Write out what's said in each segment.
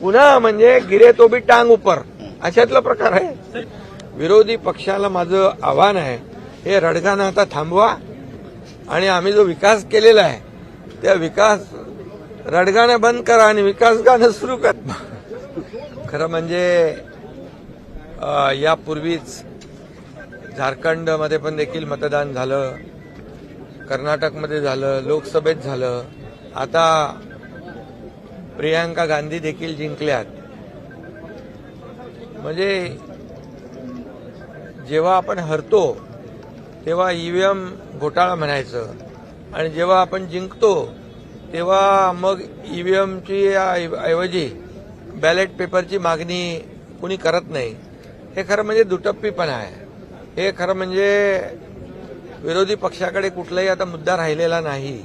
पुन्हा म्हणजे गिरे तो बी टांग उपर. अशातला प्रकार आहे. विरोधी पक्षाला माझं आव्हान आहे हे रडगाणं आता थांबवा. आणि आम्ही जो विकास केलेला आहे त्या विकास रडगाणं बंद करा आणि विकास गाणं सुरू करा. खरं म्हणजे यापूर्वीच झारखंडमध्ये पण देखील मतदान झालं कर्नाटकमध्ये झालं लोकसभेत झालं. आता प्रियांका गांधी देखील जिंकल्यात. म्हणजे जेव्हा आपण हरतो तेव्हा ईव्हीएम घोटाळा म्हणायचं. आणि जेव्हा आपण जिंकतो तेव्हा मग ईव्हीएमची ऐवजी बॅलेट पेपरची मागणी कुणी करत नाही. हे खरं म्हणजे दुटप्पीपणा आहे. हे खरं म्हणजे विरोधी पक्षाकडे कुठलाही आता मुद्दा राहिलेला नाही.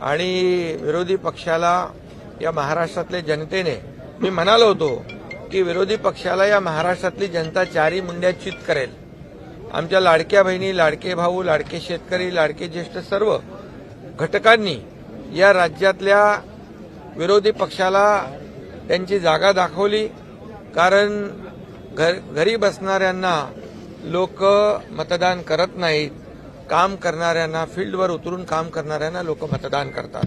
आणि विरोधी पक्षाला या महाराष्ट्रातल्या जनतेने मी म्हणालो होतो की विरोधी पक्षाला या महाराष्ट्रातली जनता चारी मुंड्यात चित करेल. आमच्या लाडक्या बहिणी लाडके भाऊ लाडके शेतकरी लाडके ज्येष्ठ सर्व घटकांनी या राज्यातल्या विरोधी पक्षाला त्यांची जागा दाखवली. कारण घर घरी बसणाऱ्यांना लोक मतदान करत नाहीत. काम करणाऱ्यांना फील्डवर उतरून काम करणाऱ्यांना लोक मतदान करतात.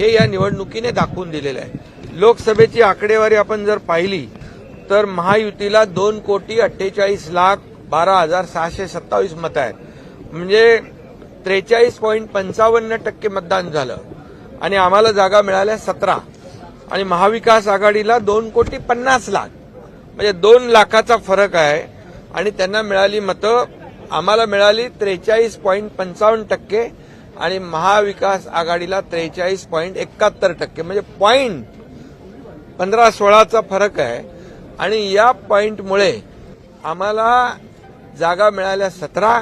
हे या निवडणुकीने दाखवून दिलेलं आहे. लोकसभेची आकडेवारी आपण जर पाहिली तर महायुतीला दोन कोटी अठ्ठेचाळीस लाख बारा हजार सहाशे सत्तावीस मतं आहेत. म्हणजे त्रेचाळीस पॉईंट पंचावन्न टक्के मतदान झालं आणि आम्हाला जागा मिळाल्या सतरा. आणि महाविकास आघाडीला दोन कोटी पन्नास लाख. म्हणजे दोन लाखाचा फरक आहे आणि त्यांना मिळाली मतं आम्हाला मिळाली त्रेचाळीस पॉईंट पंचावन्न टक्के. आणि महाविकास आघाडीला त्रेचाळीस पॉईंट एकाहत्तर टक्के. म्हणजे पॉईंट पंधरा सोळाचा फरक आहे. आणि या पॉईंटमुळे आम्हाला जागा मिळाल्या सतरा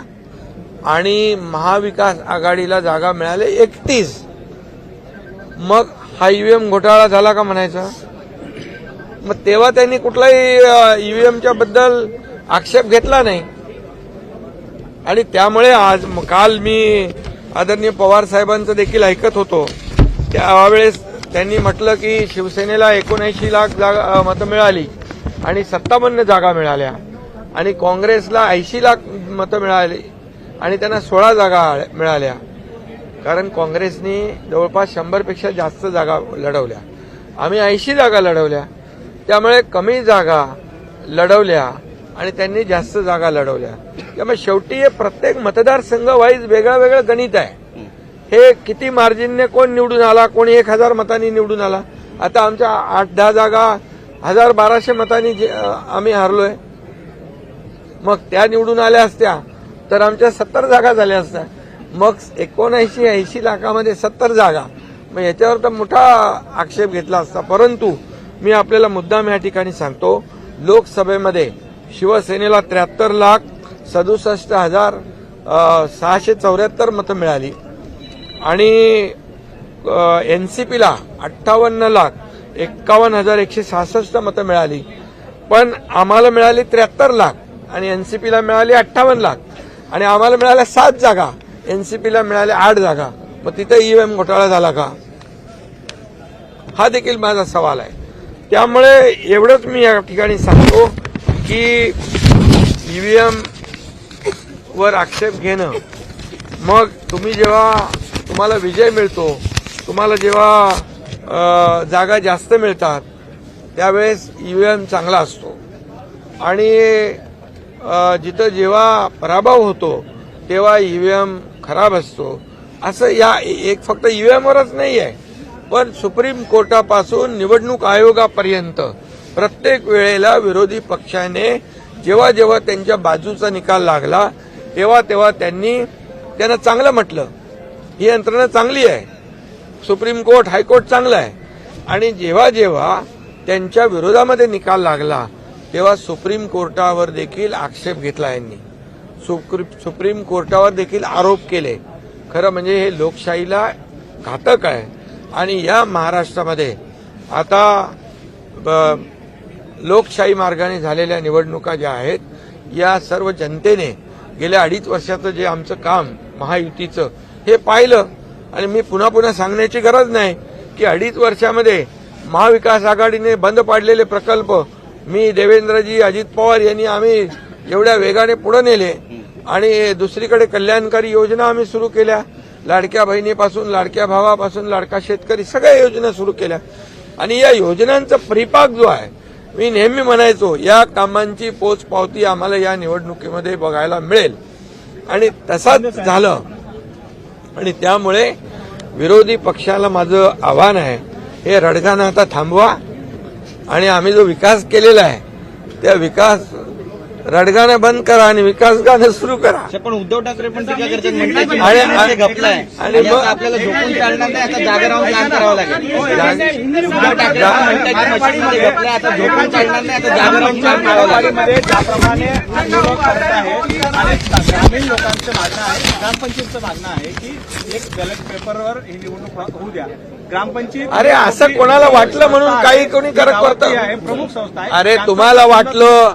आणि महाविकास आघाडीला जागा मिळाल्या एकतीस. मग हा ईव्हीएम घोटाळा झाला का म्हणायचा? मग तेव्हा त्यांनी कुठलाही ईव्हीएमच्या बद्दल आक्षेप घेतला नाही. आणि त्यामुळे आज काल मी आदरणीय पवार साहेबांचं देखील ऐकत होतो. त्यावेळेस त्यांनी म्हटलं की शिवसेनेला एकोणऐंशी लाख जागा मतं मिळाली आणि सत्तावन्न जागा मिळाल्या. आणि काँग्रेसला ऐंशी लाख मतं मिळाली आणि त्यांना सोळा जागा मिळाल्या. कारण काँग्रेसनी जवळपास शंभरपेक्षा जास्त जागा लढवल्या. आम्ही ऐंशी जागा लढवल्या. त्यामुळे कमी जागा लढवल्या. आणि त्यांनी जास्त जागा लढवल्या. त्यामुळे शेवटी हे प्रत्येक मतदारसंघ वाईज वेगळं वेगळं गणित आहे. हे किती मार्जिनने कोण निवडून आला कोणी एक हजार मतांनी निवडून आला. आता आमच्या आठ दहा जागा हजार बाराशे मतांनी जे- आम्ही हरलोय. मग त्या निवडून आल्या असत्या तर आमच्या सत्तर जागा झाल्या असत्या. मग एकोणऐंशी ऐंशी लाखामध्ये सत्तर जागा. मग याच्यावर तर मोठा आक्षेप घेतला असता. परंतु मी आपल्याला मुद्दाम या ठिकाणी सांगतो लोकसभेमध्ये शिवसेनेला त्र्याहत्तर लाख सदुसष्ट हजार सहाशे चौऱ्याहत्तर मतं मिळाली. आणि एन सी पीला अठ्ठावन्न लाख एक्कावन्न हजार एकशे सहासष्ट मतं मिळाली. पण आम्हाला मिळाली त्र्याहत्तर लाख आणि एन सी पीला मिळाली अठ्ठावन्न लाख. आणि आम्हाला मिळाल्या सात जागा. एन सी पीला मिळाल्या आठ जागा. मग तिथे ईव्हीएम घोटाळा झाला का? हा देखील माझा सवाल आहे. त्यामुळे एवढंच मी या ठिकाणी सांगतो. की ईव्हीएम वर आक्षेप घेणं. मग तुम्ही जेव्हा तुम्हाला विजय मिळतो तुम्हाला जेव्हा जागा जास्त मिळतात त्यावेळेस ईव्हीएम चांगला असतो. आणि जिथं जेव्हा पराभव होतो तेव्हा ईव्हीएम खराब असतो. असं या एक फक्त ईव्हीएमवरच नाही आहे पण सुप्रीम कोर्टापासून निवडणूक आयोगापर्यंत प्रत्येक वेळेला विरोधी पक्षाने जेव्हा जेव्हा त्यांच्या बाजूचा निकाल लागला तेव्हा तेव्हा त्यांनी त्यांना चांगलं म्हटलं. ही यंत्रणा चांगली आहे. सुप्रीम कोर्ट हायकोर्ट चांगलं आहे. आणि जेव्हा जेव्हा त्यांच्या विरोधामध्ये निकाल लागला तेव्हा सुप्रीम कोर्टावर देखील आक्षेप घेतला यांनी. सुप्री- सुप्रीम कोर्टावर देखील आरोप केले. खरं म्हणजे हे लोकशाहीला घातक आहे. आणि या महाराष्ट्रामध्ये आता ब- लोकशाही मार्गाने झालेल्या निवडणुका ज्या आहेत या सर्व जनतेने गेल्या अडीच वर्षाचं जे आमचं काम महायुतीचं हे पाहिलं. आणि मी पुन्हा पुन्हा सांगण्याची गरज नाही की अडीच वर्षामध्ये महाविकास आघाडीने बंद पाडलेले प्रकल्प मी देवेंद्रजी अजित पवार यांनी आम्ही एवढ्या वेगाने पुढे नेले. आणि दुसरीकडे कल्याणकारी योजना आम्ही सुरू केल्या. लाडक्या बहिणीपासून लाडक्या भावापासून लाडका शेतकरी सगळ्या योजना सुरू केल्या. आणि या योजनांचा परिपाक जो आहे मी नेहमी म्हणायचो या कामांची पोचपावती आम्हाला या निवडणुकीमध्ये बघायला मिळेल. आणि तसाच झालं. आणि त्यामुळे विरोधी पक्षाला माझं आव्हान आहे हे रडगाणं आता थांबवा. आणि आम्ही जो विकास केलेला आहे त्या विकास रडगाणं बंद करा आणि विकास गाणं सुरू करा. पण उद्धव ठाकरे पण टीका करतात म्हणतात की आणि- मग- आपल्याला झोपून चालणार नाही आता जागा राहून काम करावं लागेल. उद्धव ठाकरे जा- म्हणतात की मशीनमध्ये घपलाय आता झोपून चालणार नाही आता जागा राहून काम करावं लागेल. मध्ये ज्याप्रमाणे विरोध करत आहे आणि ग्रामीण लोकांचं म्हणणं आहे ग्रामपंचायतचं म्हणणं आहे की एक बॅलेट पेपरवर ही निवडणूक व्हा- होऊ द्या. ग्रामपंचायत अरे असं कोणाला वाटलं म्हणून काही कोणी करत करतं प्रमुख संस्था आहे. अरे तुम्हाला वाटलं?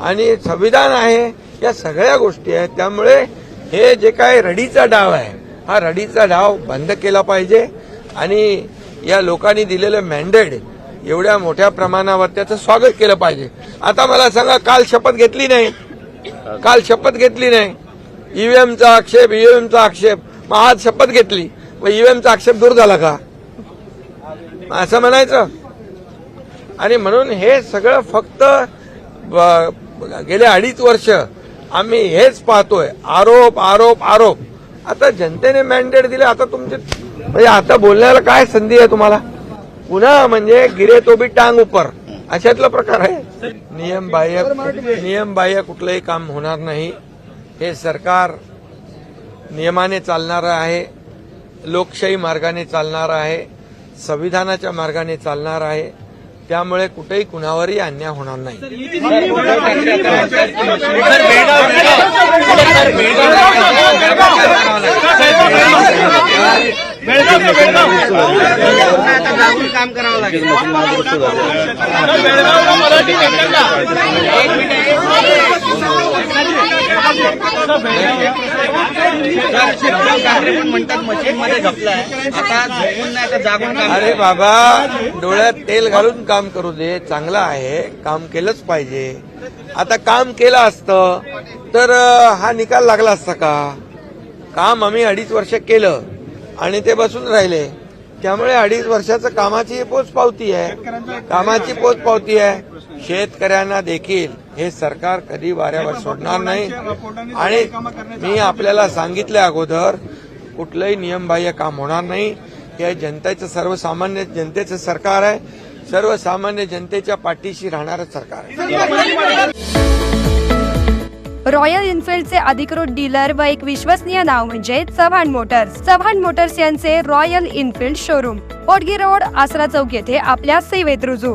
आणि संविधान आहे या सगळ्या गोष्टी आहेत. त्यामुळे हे जे काय रडीचा डाव आहे हा रडीचा डाव बंद केला पाहिजे. आणि या लोकांनी दिलेलं मॅन्डेट एवढ्या मोठ्या प्रमाणावर त्याचं स्वागत केलं पाहिजे. आता मला सांगा काल शपथ घेतली नाही? काल शपथ घेतली नाही? ईव्हीएमचा आक्षेप ईव्हीएमचा आक्षेप. मग आज शपथ घेतली. मग ईव्हीएमचा आक्षेप दूर झाला का? असं म्हणायचं. आणि म्हणून हे सगळं फक्त बघा गेले अडीच वर्ष आम्ही हेच पाहतोय. आरोप आरोप आरोप. आता जनतेने मॅन्डेट दिले आता तुमचे म्हणजे आता बोलण्याला काय संधी आहे तुम्हाला? पुन्हा म्हणजे गिरे तो बी टांग उपर. अशातला प्रकार आहे. नियम बाह्य नियम बाह्य कुठलंही काम होणार नाही. हे सरकार नियमाने चालणारं आहे. लोकशाही मार्गाने चालणार आहे. संविधानाच्या मार्गाने चालणार आहे. त्यामुळे कुठेही कुणावरही अन्याय होणार नाही काम करावं लागेल अरे बाबा डोळ्यात तेल घालून काम करू दे चांगलं आहे काम केलंच पाहिजे. आता काम केलं असतं तर हा निकाल लागला असता का? काम आम्ही अडीच वर्ष केलं आणि ते बसून राहिले. त्यामुळे अडीच वर्षाचं कामाची पोचपावती आहे. कामाची पोच पावती आहे. शेतकऱ्यांना देखील. हे सरकार कधी वाऱ्यावर सोडणार नाही. आणि मी आपल्याला सांगितलं अगोदर कुठलंही नियमबाह्य काम होणार नाही. हे जनतेचं सर्वसामान्य जनतेचं सरकार आहे. सर्वसामान्य जनतेच्या पाठीशी राहणारं सरकार आहे. रॉयल एन्फिल्डचे अधिकृत डीलर व एक विश्वसनीय नाव म्हणजे चव्हाण मोटर्स. चव्हाण मोटर्स यांचे Royal Enfield showroom. Odgi road Asara Chowk येथे आपल्या सेवेत रुजू.